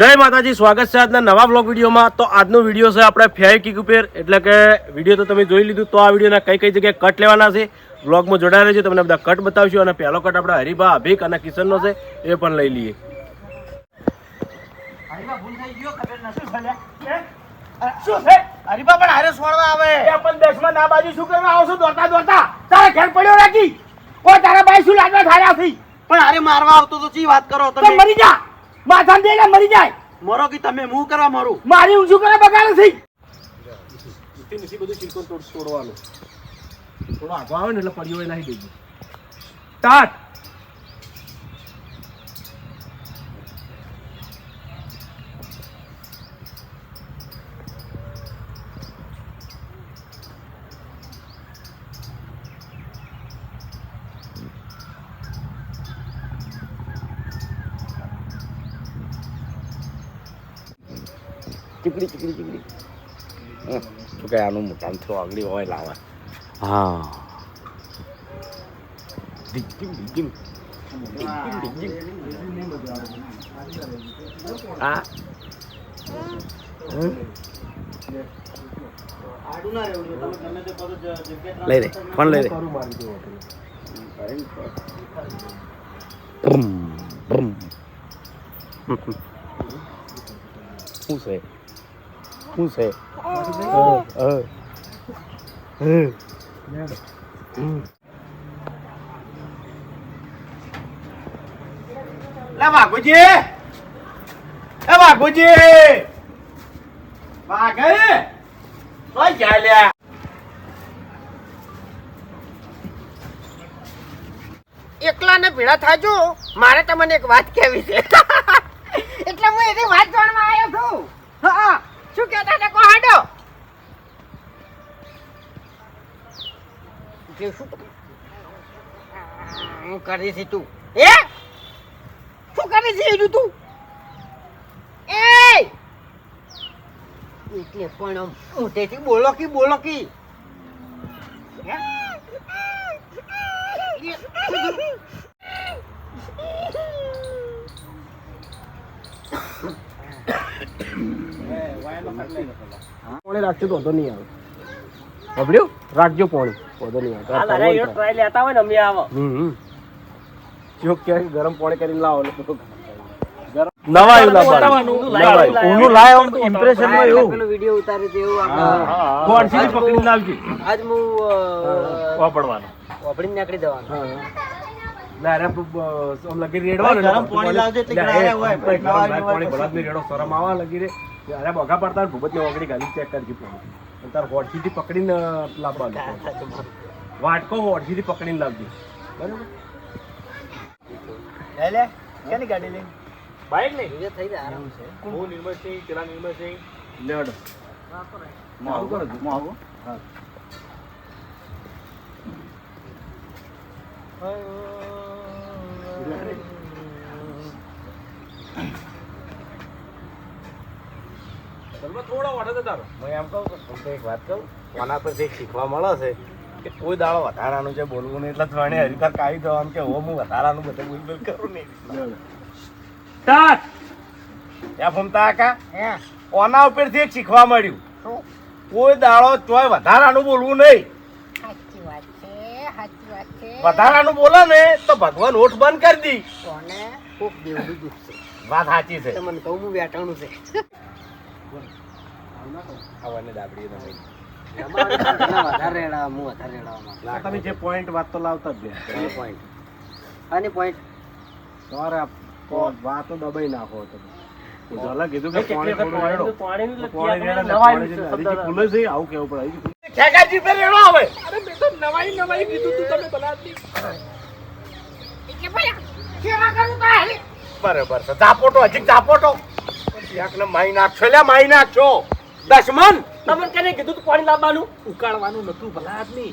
જય માતાજી સ્વાગત છે આજના નવા બ્લોગ વિડીયોમાં. તો આજનો વીડિયો છે આપણે ફેર કિક ઉપર. એટલે કે વીડિયો તો તમે જોઈ લીધું તો આ વિડીયોના કઈ કઈ જગ્યાએ કટ લેવાના છે બ્લોગમાં જોડાયા રહેજો તમને બધા કટ બતાવશું. અને પહેલો કટ આપણે હરિભા અભિક અને કિશનનો છે એ પણ લઈ લઈએ. શું છે? હરીબા પણ હારે છોડવા આવે. પણ દસમાં ના બાજુ શું કરવા આવો દોડતા દોડતા. તારા ઘેર પડ્યો રાખી. કોઈ તારા બાઈ શું લાગવા થાર્યા છે પણ હારે મારવા આવતો તો ચી વાત કરો તો તમે મરી જા. માથા દે ને મરી જાય. મરો કે તમે હું કરવા મારું? મારી ઊંચું કરે બગાડે છે. નથી બધું સિલિકોન તોડ તોડવાનું. થોડો આગો આવે ને એટલે પડ્યો એ નાખી દેજો. સ્ટાર્ટ. ચીકડી ચીકડી ચીકડી શું કે આનું મોટાનું થોડું આગળ હોય લાવે હા ડીગીમ ડીગીમ ડીગીમ ડીગીમ હા હમ. આડું ના રહેવું જોઈએ. તમે ગમે તે કરો જ- જગ્યા લઈ લે ફોન લઈ લે બમ બમ શું છે? વાઘુજી! એકલા ને ભેળા થાજો. મારે તમને એક વાત કહેવી છે. એટલે હું એની વાત જાણવા આવ્યો છું. હા. શું કહેતા હતા? કહો હાડો. જે શું હું કરી છે તું. એ શું કરી છે એનું તું? એ! એટલે પણ મોટેથી બોલો કી બોલો કી. પોણી રાખજો તો વાંધો નહીં આવે. રાખજો પોણી વાંધો નહીં આવે. તારે કરવું હોય તો. લેતા હોય ને અમે આવો. હમ હમ. જો ક્યાંક ગરમ પોણી કરીને લાવો ને તો નવા આવ્યું લાવવાનું. નવા લાય આમ impression માં એવું. પેલો વીડિયો ઉતારે છે એવું આપણે ગોળસીથી પકડીને લાવજે. આજ હું વાપરવાનું. વાપરીને નીકળી દેવાનું ના, લગી રેડવાનું ગરમ પાણી લાવજે એટલે હોય. પાણી રેડો શરમ આવા લગી રે અરે બોગા પડતા ભૂપત ને ઓગળી ગાલી ચેક કરજી પાણી અને તાર હોડસીથી પકડીને લાવવાનું વાટકો હોડસીથી પકડીને લાવજે બરાબર લે લે કેની ગાડી લઈ બાઇક લઈ વીડિયો થઈ જાય આરામ છે હું નિર્મલસિંહ પેલા નિર્મલસિંહ લેવડો આવું કરો હું આવું સલમા થોડો વાટે છે તારો. હું એમ કહું કે તમને એક વાત કહું આના પરથી એક શીખવા મળે છે કે કોઈ દાડો વધારાનું છે બોલવું નહીં એટલે ત્રણે હરિકાર કાઢી દેવાનું કે હો હું વધારાનું બધું બોલ બોલ કરું નહીં ત્યાં ફમતા કાકા કોના ઓના ઉપરથી એક શીખવા મળ્યું. કોઈ દાડો ચોય વધારાનું બોલવું નહીં. સાચી વાત છે સાચી વાત છે. વધારાનું બોલે ને તો ભગવાન ઓઠ બંધ કરી દી. કોને? ખૂબ દેવડું દુઃખ છે. વાત સાચી છે. તમને કહું હું વેટાણું છે. આવવાને દાબડી તમે તમારે પણ પેલા વધારે રેડા હું વધારે રેડાવા તમે જે પોઈન્ટ વાત તો લાવતા જ બે. પોઈન્ટ આની પોઈન્ટ તમારે આ વાતો દબાઈ નાખો તમે. ઉજાલા કીધું કે પાણી થોડું પાણી પાણી ખુલે છે, આવું કેવું પડે? ખેગાજી પે રેડો આવે અરે મેં તો નવાઈ નવાઈ કીધું તું તમે બનાવતી. કે ભાઈ સેવા કરું બરાબર છે. ઝાપોટો હજી ઝાપોટો. એકને માઈ નાખશો. લે માઈ નાખશો. દશમન તમે કને કીધું તું પાણી લાવવાનું? ઉકાળવાનું નતું ભલા આદમી.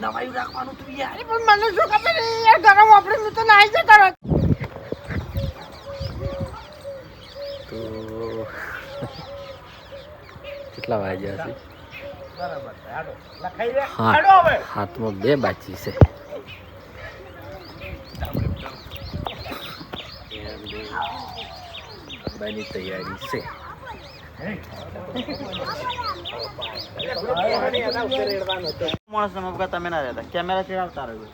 નવાઈ રાખવાનું તું યાર. પણ મને શું ખબર? યાર ગરમ વાપરીને તો નાઈ જતા રહો તો કેટલા વાગ્યા છે? બરાબર હા. હાથમાં બે બાચી છે. બધાની તૈયારી છે. માણસ તમે વખત તમે ના રહેતા. કેમેરા ચડાવતા રહ્યો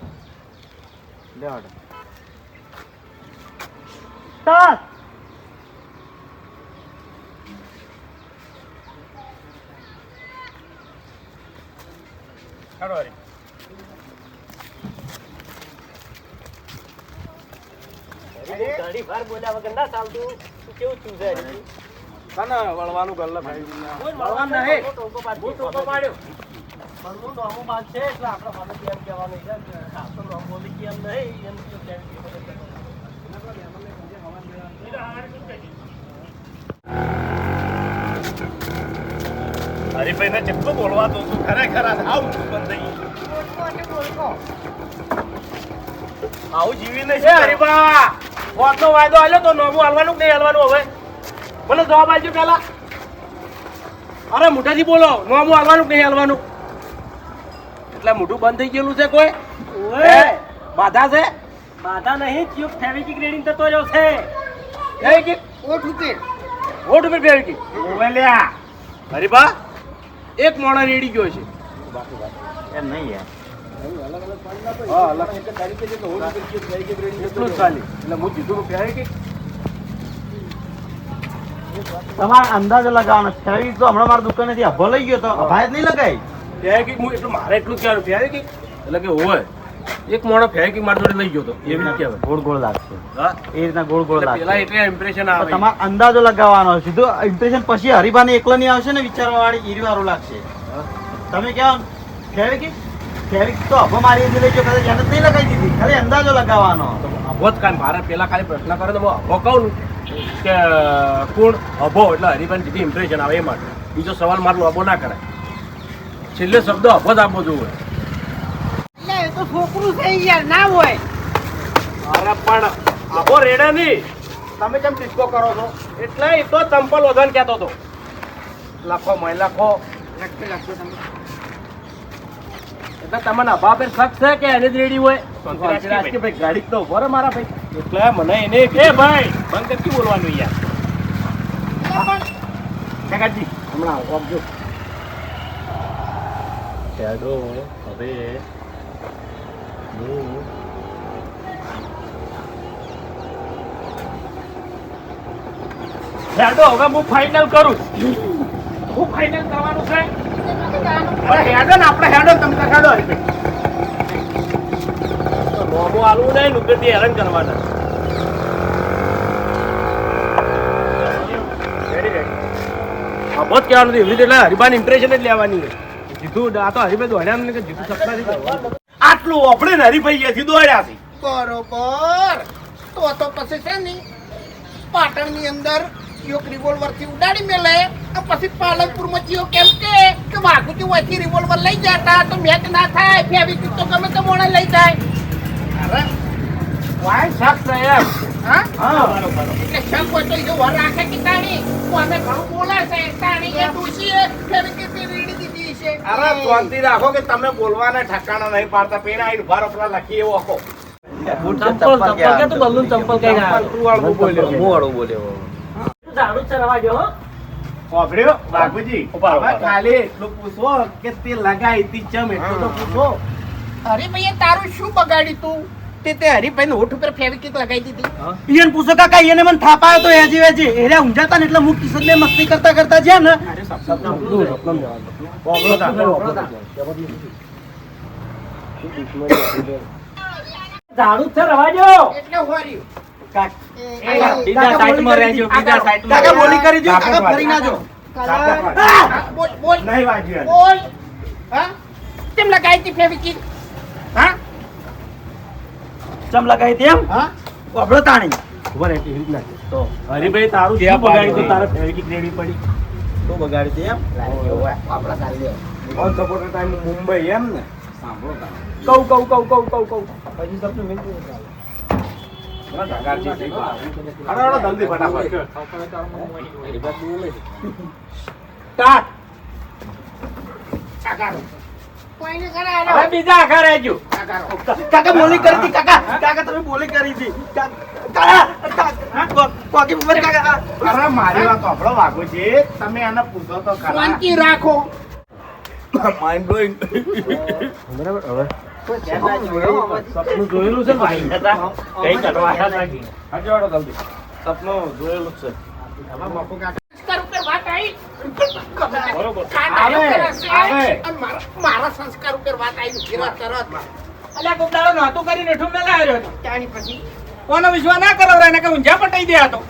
લેવાડો સ્ટાર્ટ વળવાનું ગલ્લા વળવાનું નહીં. હું ટોકો પાડ્યો. હરીભાઈ ને જેટલું બોલવા દો તું ખરેખર આ આવું બંધ થઈ આવું જીવી નહીં છે હરીભા વોટનો વાયદો આલ્યો તો નોમું હાલવાનું કે નહીં હાલવાનું હવે? મને જવાબ આપજો પેલા અરે મોઢાથી બોલો. નોમું હાલવાનું કે નહીં હાલવાનું? એટલે મોઢું બંધ થઈ ગયેલું છે કોઈ? બાધા છે? બાધા નહીં ચીફ ફેવિકિક રેડિંગ થતો રહ્યો છે. જય કે ઓઠ ઉપર વોટ ઉપર ફેરવી કે ઓવે એક મોણા રેડી ગયો છે. એમ નહીં યાર. હા અલગ. એક તારીખે જે તો કે એટલું જ એટલે હું કીધું કે કે તમારે અંદાજ લગાવવાનો ફેરી તો હમણાં મારા દુકાનેથી અભો લઈ ગયો તો અભાય જ નહીં લગાય? ફેરી કે હું એટલું મારે એટલું જ કહેવાનું ફેરી કે એટલે કે હોય. એક મોણો ફેરી કે મારી જોડે લઈ ગયો તો એવી રીતે કહેવાય. ગોળ ગોળ લાગશે. એ રીતના ગોળ ગોળ લાગશે. પેલા એટલે ઇમ્પ્રેશન આવે. તમારે અંદાજો લગાવવાનો સીધો ઇમ્પ્રેશન પછી હરિભાને એકલા નહીં આવશે ને વિચારવા વાળી ઈરી લાગશે તમે કહો ફેવિક ફેવિક તો અભો મારી લઈ કદાચ એને નહીં લગાવી દીધી. ખાલી અંદાજો લગાવવાનો. અભો જ કાંઈ મારે પેલા ખાલી પ્રશ્ન કરે તો હું અભો કહું કે કોણ? અભો એટલે હરિભાઈ જેથી ઇમ્પ્રેશન આવે એ માટે. બીજો સવાલ મારું અભો ના કરાય. છેલ્લે શબ્દ અભો જ આપવો જોઈએ. એટલે એ તો છોકરું છે યાર ના હોય. અરે પણ અભો રેડે નહીં. તમે કેમ ડિસ્કો કરો છો? એટલે એ તો ચંપલ ઓધન કહેતો હતો. લખો મય લખો. એટલે તમને અભા પર શક છે કે એને જ રેડી હોય? ભાઈ. ગાડી તો ઊભો રે મારા ભાઈ. એટલે મને એને કે ભાઈ! બંધ કરી બોલવાનું યાર. જગાજી હમણાં આવો આપજો શેડો હવે હું શેડો હવે હું ફાઇનલ કરું. હું ફાઇનલ કરવાનું છે. હેડો ને આપણે હેડો તમે હેડો નોમો આલવું નહીં નુકરથી હેરાન કરવાના. રેડી રેડી હા બહુ જ કહેવાનું એવી રીતે એટલે હરિભાન ઇમ્પ્રેશન જ લેવાની જીધું આ તો હરિભાઈ દોડ્યા ને કે જીધું સપના નથી આટલું આપણે ને હરિભાઈ અહીંયાથી દોડ્યા છે. બરોબર. તો તો પછી છે ને પાટણની અંદર એક રિવોલ્વરથી ઉડાડી મેલે. પછી પાલનપુરમાં જીઓ કેમ કે? કે વાઘુજી વચ્ચે રિવોલ્વર લઈ જતા તો મેચ ના થાય ફેવિકિક તો ગમે તો મોણે લઈ જાય. અરે વાય શક છે હા? હા. એટલે શક હોય તો એ વર રાખે કે તાણી હું અમે ઘણું બોલાશે તાણી એ ડૂસીએ ફેવિકિકની રીડી દીધી છે. અરે શાંતિ રાખો કે તમે બોલવાના ઠકાણા નહીં પાડતા. પેલા આઈ ઊભા રહો, લખી એવો આખો. ચંપલ ચંપલ કે તું? બલ્લું ચંપલ કઈ ના તું વાળું બોલ્યો. હું વાળું બોલ્યો. ઝાડુ જ ચરવા હો. બાપુજી. ખાલી એટલું પૂછો કે તે લગાઈ તી ચમ એટલું તો પૂછો. હરીભાઈએ તારું શું બગાડ્યું તું? તે તે હરીભાઈ હોઠ ઉપર ફેવિકિક લગાવી દીધી. ઈયન પૂછો કાકા ઈયને મને થાપાયો તો એજી વેજી. એરે ઊંઝાતા ને એટલે કિશન ને મસ્તી કરતા કરતા જ્યાં ને. ઝાડુ છે રવાજો એટલે હોર્યું. બીજા સાઈડમાં રહેજો બીજા સાઈડમાં કાકા બોલી કરી દો કાકા ફરી ના જો. બોલ બોલ. નહીં વાગ્યું બોલ. હા? કેમ લગાવી હતી ફેવિકિક હા? ચમ લગાઈ તેમ હા. વાપરો તાણી. ઊભા રહે, એવી રીતના તો હરીભાઈ તારું બગાડી તો તારે ફેવિકિક રેડી પડી. તો બગાડી એમ? આપણા ચાલી ઓન ટાઈમ મુંબઈ એમ ને? સાંભળો કહું કઉ કઉ કઉ કઉ કઉ કઉ. પછી સપનું બીજા આખા રહેજો કાકા બોલી કરી હતી કાકા કાકા તમે બોલી કરી હતી અરે મારી વાત વાગો છે તમે એને પૂછો તો રાખો બરાબર હવે સપનું જોયેલું છે કઈ કરવા આવ્યા? વાળો જલ્દી સપનું જોયેલું છે કરીને હેઠું મેલા ત્યાંની પછી કોનો વિશ્વાસ ના કરો એને કે ઊંઝા પટાઈ દે તો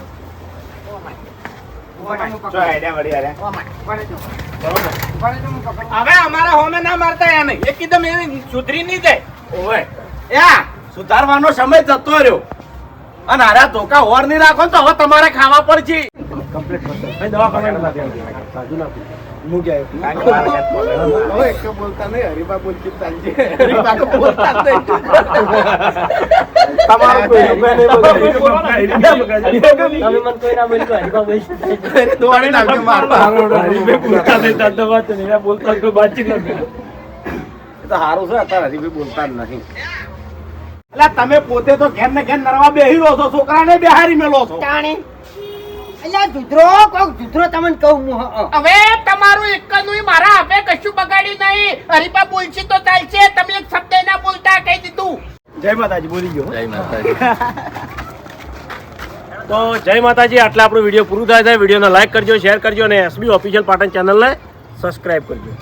હવે અમારા હોમે ના મારતા એને. નહીં એકદમ એ સુધરી નહીં જાય. ઓવે. યા સુધારવાનો સમય જતો રહ્યો. અને આરા ધોકા ઓર નહીં રાખો ને તો હવે તમારે ખાવા પડશે. કમ્પ્લીટ કરશે. દવાખાને નથી આવતી? ના નહીં હારું છે અત્યારે હરીફે બોલતા નહીં એટલે તમે પોતે તો ઘેર ને ઘેર નરવા બેહી રહો છો છોકરાને બેહારી મેલો છો. અલ્યા જુધરો કોક જુધરો તમને કહું હું હં. હવે તમારું એકનું મારા હવે કશું બગાડ્યું નહીં. હરીબા બોલશી તો ચાલશે. તમે એક શબ્દ ના બોલતા કહી દીધું. જય માતાજી બોલી ગયો. જય માતાજી. તો જય માતાજી આટલા આપણો વીડિયો પૂરું થાય છે વિડીયોને લાઈક કરજો શેર કરજો અને એસબી ઓફિશિયલ પાટણ ચેનલને સબસ્ક્રાઈબ કરજો.